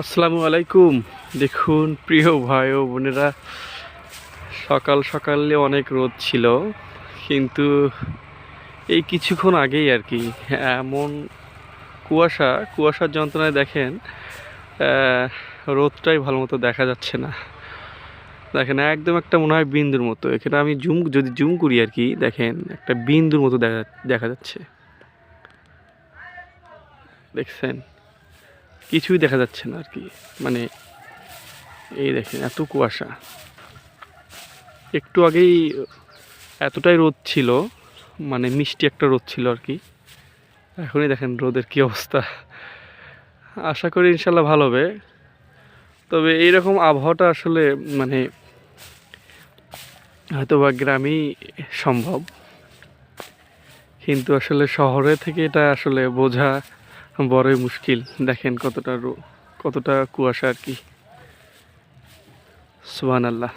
আসসালামু আলাইকুম। দেখুন, প্রিয় ভাই ও বোনেরা, সকাল সকালে অনেক রোদ ছিল, কিন্তু এই কিছুক্ষণ আগেই আর কি, এমন কুয়াশা, কুয়াশার যন্ত্রণায় দেখেন রোদটাই ভালো মতো দেখা যাচ্ছে না। দেখেন, একদম একটা মনে হয় বিন্দুর মতো। এখানে আমি জুম, যদি জুম করি আর কি, দেখেন, একটা বিন্দুর মতো দেখা দেখা যাচ্ছে। দেখছেন? কিছুই দেখা যাচ্ছে না আর কি। মানে এই দেখেন, এত কুয়াশা। একটু আগেই এতটাই রোদ ছিল মানে মিষ্টি একটা রোদ ছিল আর কি। এখনই দেখেন রোদের কি অবস্থা। আশা করি ইনশাল্লাহ ভালো হবে। তবে এইরকম আবহাওয়াটা আসলে মানে হয়তো বা গ্রামেই সম্ভব। কিন্তু আসলে শহরে থেকে এটা আসলে বোঝা বড়ই মুশকিল। দেখেন কতটা কতটা কুয়াশা আর কি। সুহান আল্লাহ